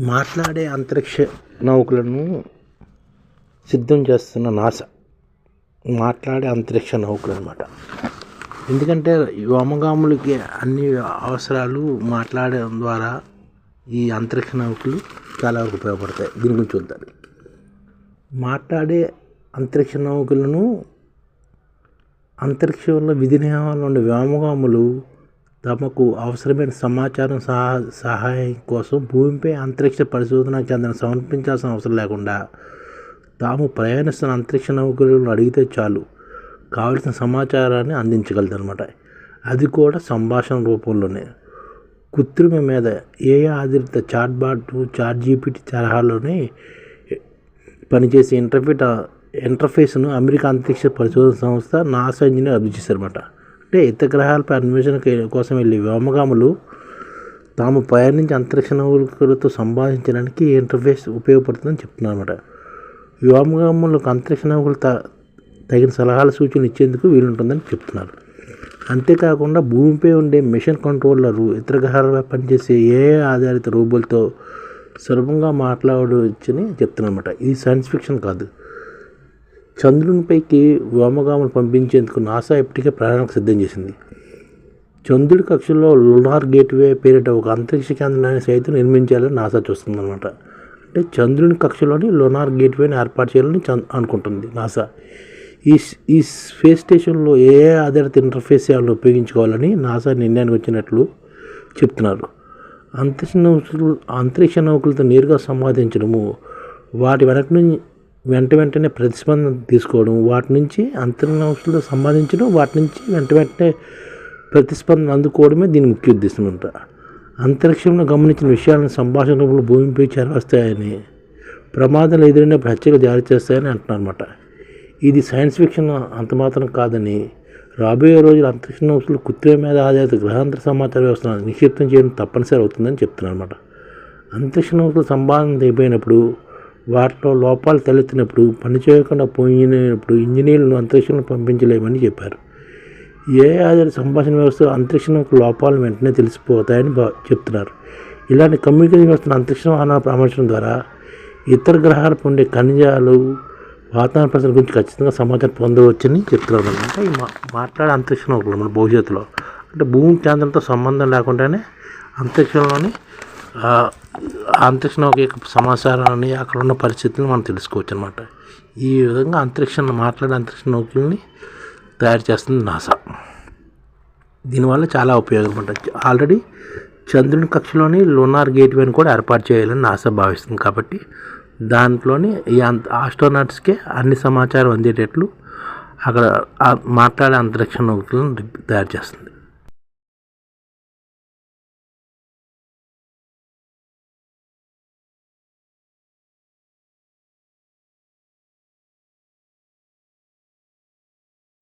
మాట్లాడే అంతరిక్ష నౌకలను సిద్ధం చేస్తున్న నాసా. మాట్లాడే అంతరిక్ష నౌకలు అనమాట ఎందుకంటే వ్యోమగాములకి అన్ని అవసరాలు మాట్లాడడం ద్వారా ఈ అంతరిక్ష నౌకలు చాలా వరకు ఉపయోగపడతాయి. దీని గురించి చూద్దాం. మాట్లాడే అంతరిక్ష నౌకలను అంతరిక్షంలో విధి నియమాలు ఉండే వ్యోమగాములు తమకు అవసరమైన సమాచారం సహా సహాయం కోసం భూమిపై అంతరిక్ష పరిశోధన కేంద్రం సమర్పించాల్సిన అవసరం లేకుండా తాము ప్రయాణిస్తున్న అంతరిక్ష నౌకలను అడిగితే చాలు. కావలసిన సమాచారాన్ని అందించగలదు అనమాట అది కూడా సంభాషణ రూపంలోనే. కృత్రిమ మీద ఏఏ ఆధారిత చాట్ బాట్ చాట్ జీపీటీ తరహాలోనే పనిచేసే ఇంటర్ఫీట్ ఇంటర్ఫేస్ను అమెరికా అంతరిక్ష పరిశోధన సంస్థ నాసా ఇంజనీర్ అభివృద్ధి చేశారన్నమాట. అంటే ఇతర గ్రహాలపై అన్వేషణ కోసం వెళ్ళే వ్యోమగాములు తాము ప్రయాణించి అంతరిక్ష నౌకలతో సంభాషించడానికి ఇంటర్ఫేస్ ఉపయోగపడుతుందని చెప్తున్నారు అనమాట వ్యోమగాములకు అంతరిక్ష నౌకలు త తగిన సలహాలు సూచనలు ఇచ్చేందుకు వీలుంటుందని చెప్తున్నారు. అంతేకాకుండా భూమిపై ఉండే మిషన్ కంట్రోలర్లు ఇతర గ్రహాలపై పనిచేసే ఏ ఆధారిత రోబోలతో సులభంగా మాట్లాడవచ్చని చెప్తున్నమాట ఇది సైన్స్ ఫిక్షన్ కాదు. చంద్రునిపైకి వ్యోమగామను పంపించేందుకు నాసా ఇప్పటికే ప్రయాణానికి సిద్ధం చేసింది. చంద్రుడి కక్షలో లునార్ గేట్వే పేరిట ఒక అంతరిక్ష కేంద్రాన్ని సైతం నిర్మించాలని నాసా చూస్తుందన్నమాట. అంటే చంద్రుని కక్షలోని లునార్ గేట్వేని ఏర్పాటు చేయాలని అనుకుంటుంది నాసా. ఈ ఈ స్పేస్ స్టేషన్లో ఏ ఆధారిత ఇంటర్ఫేస్ సేవలను ఉపయోగించుకోవాలని నాసా నిర్ణయానికి వచ్చినట్లు చెప్తున్నారు. అంతరిక్ష నౌకలు అంతరిక్ష నౌకలతో నేరుగా సంపాదించడము వాటి వెనక నుంచి వెంట వెంటనే ప్రతిస్పందన తీసుకోవడం వాటి నుంచి అంతరిక్ష నౌకలతో సంపాదించడం వాటి నుంచి వెంట వెంటనే ప్రతిస్పందన అందుకోవడమే దీని ముఖ్య ఉద్దేశం అంట. అంతరిక్షంలో గమనించిన విషయాలను సంభాషణ రూపంలో భూమిపై చేరవస్తాయని ప్రమాదాలు ఎదురైనప్పుడు హెచ్చరిక జారీ చేస్తాయని అంటున్నారన్నమాట. ఇది సైన్స్ ఫిక్షన్ అంతమాత్రం కాదని రాబోయే రోజులు అంతరిక్ష నౌకలు కృత్రిమ మీద ఆధారిత గ్రహాంతర సమాచార వ్యవస్థను నిక్షిప్తం చేయడం తప్పనిసరి అవుతుందని చెప్తున్నారు అనమాట అంతరిక్ష నౌకలు సంపాదన అయిపోయినప్పుడు వాటిలో లోపాలు తలెత్తినప్పుడు పనిచేయకుండా పోయినప్పుడు ఇంజనీర్లను అంతరిక్షంలో పంపించలేమని చెప్పారు. ఏ ఆధారిత సంభాషణ వ్యవస్థ అంతరిక్షం నౌకల లోపాలను వెంటనే తెలిసిపోతాయని చెప్తున్నారు. ఇలాంటి కమ్యూనికేషన్ వ్యవస్థను అంతరిక్ష వాహనాలు అమర్చడం ద్వారా ఇతర గ్రహాలపై ఉండే ఖనిజాలు వాతావరణ పరిస్థితుల గురించి ఖచ్చితంగా సమాచారం పొందవచ్చని చెప్తున్నారు అనమాట ఈ మా మాట్లాడే అంతరిక్ష నౌకలు మన భవిష్యత్తులో. అంటే భూమి కేంద్రంతో సంబంధం లేకుండానే అంతరిక్షంలోని అంతరిక్షణ నౌక యొక్క సమాచారాన్ని అక్కడ ఉన్న పరిస్థితులను మనం తెలుసుకోవచ్చు అనమాట ఈ విధంగా అంతరిక్షం మాట్లాడే అంతరిక్ష నౌకల్ని తయారు చేస్తుంది నాసా. దీనివల్ల చాలా ఉపయోగం ఉంటుంది. ఆల్రెడీ చంద్రుని కక్షలోని లోనార్ గేట్వేని కూడా ఏర్పాటు చేయాలని నాసా భావిస్తుంది కాబట్టి దాంట్లోని ఈ అంత ఆస్ట్రోనాట్స్కే అన్ని సమాచారం అందేటట్లు అక్కడ మాట్లాడే అంతరిక్ష నౌకలను తయారు చేస్తుంది.